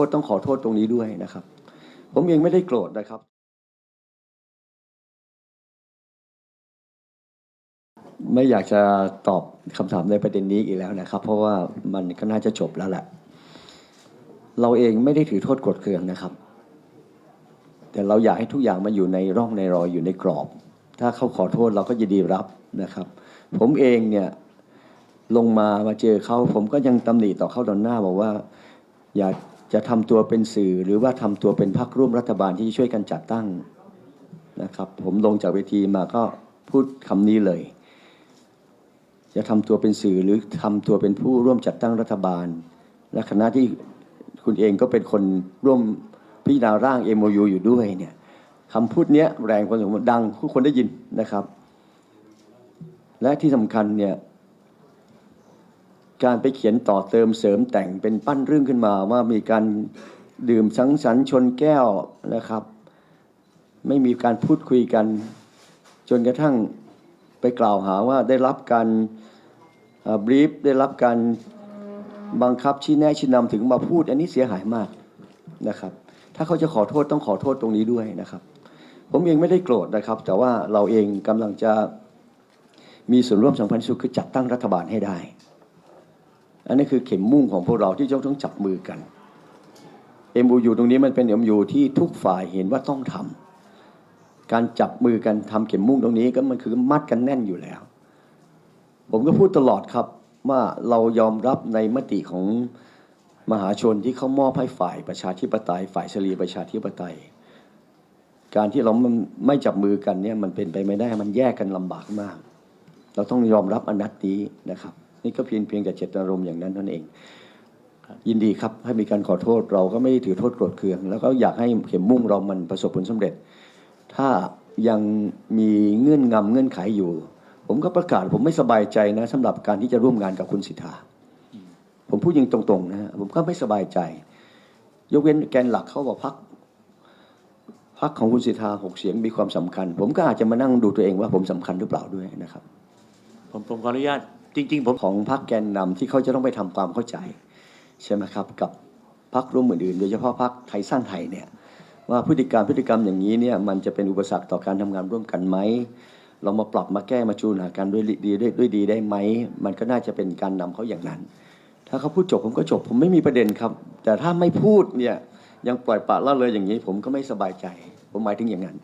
โทษต้องขอโทษตรงนี้ด้วยนะครับ ผมเองไม่ได้โกรธนะครับ ไม่อยากจะตอบคำถามในประเด็นนี้อีกแล้วนะครับ เพราะว่ามันก็น่าจะจบแล้วแหละ เราเองไม่ได้ถือโทษกรธเคืองนะครับ แต่เราอยากให้ทุกอย่างมาอยู่ในร่องในรอยอยู่ในกรอบ ถ้าเขาขอโทษเราก็ยินดีรับนะครับ ผมเองเนี่ยลงมามาเจอเขาผมก็ยังตำหนิต่อเขาตอนหน้าบอกว่า อยาก จะทำตัวเป็นสื่อหรือว่าทำตัวเป็นพรรคร่วมรัฐบาลที่ช่วยกันจัดตั้งนะครับ ผมลงจากเวทีมาก็พูดคำนี้เลย จะทำตัวเป็นสื่อหรือทำตัวเป็นผู้ร่วมจัดตั้งรัฐบาล และคณะที่คุณเองก็เป็นคนร่วมพิจารณาร่าง MOU อยู่ด้วยเนี่ยคำพูดเนี้ยแรงพอสมควรดังทุกคนได้ยินนะครับ และที่สำคัญเนี่ย การไปเขียนต่อเติมเสริมแต่งเป็นปั้นเรื่องขึ้นมาว่ามีการดื่มสังสรรค์ชนแก้วนะครับ ไม่มีการพูดคุยกัน จนกระทั่งไปกล่าวหาว่าได้รับการบรีฟได้รับการบังคับชี้แนะชี้นำถึงมาพูด อันนี้เสียหายมากนะครับ ถ้าเขาจะขอโทษต้องขอโทษตรงนี้ด้วยนะครับ ผมเองไม่ได้โกรธนะครับ แต่ว่าเราเองกำลังจะมีส่วนร่วมสำคัญสุดคือจัดตั้งรัฐบาลให้ได้ อันนี้คือเข็มมุ่งของพวกเราที่จะต้องจับมือกัน MOU ตรงนี้มันเป็น MOU ที่ทุกฝ่ายเห็นว่าต้องทำการจับมือกันทำเข็มมุ่งตรงนี้ก็มันคือมัดกันแน่นอยู่แล้ว ผมก็พูดตลอดครับว่าเรายอมรับในมติของมหาชนที่เขามอบให้ฝ่ายประชาธิปไตย ฝ่ายเสรีประชาธิปไตย การที่เราไม่จับมือกันเนี่ยมันเป็นไปไม่ได้มันแยกกันลำบากมาก เราต้องยอมรับอนัตนี้นะครับ นี่ก็เพียงเพียงแต่เจตนารมณ์อย่างนั้นนั่นเอง ยินดีครับให้มีการขอโทษเราก็ไม่ได้ถือโทษโกรธเคือง แล้วก็อยากให้เข็มมุ่งเรามันประสบผลสำเร็จ ถ้ายังมีเงื่อนงำเงื่อนไขอยู่ ผมก็ประกาศผมไม่สบายใจนะสำหรับการที่จะร่วมงานกับคุณสิทธาผมพูดยิงตรงๆนะผมก็ไม่สบายใจ ยกเว้นแกนหลักเขาบอกพักพักของคุณสิทธาหกเสียงมีความสำคัญ ผมก็อาจจะมานั่งดูตัวเองว่าผมสำคัญหรือเปล่าด้วยนะครับ ผมผมขออนุญาต จริง ๆ ผมของพรรคแกนนำที่เขาจะต้องไปทำความเข้าใจ ใช่ไหมครับ กับพรรคร่วมอื่นๆโดยเฉพาะพรรคไทยสร้างไทยเนี่ยว่าพฤติกรรมพฤติกรรมอย่างนี้เนี่ยมันจะเป็นอุปสรรคต่อการทำงานร่วมกันไหมเรามาปรับมาแก้มาจูนหากันด้วยดีด้วยด้วยดีได้ไหมมันก็น่าจะเป็นการนำเขาอย่างนั้น ถ้าเขาพูดจบผมก็จบ ผมไม่มีประเด็นครับ แต่ถ้าไม่พูดเนี่ยยังปล่อยปละละเลยอย่างนี้ ผมก็ไม่สบายใจ ผมหมายถึงอย่างนั้น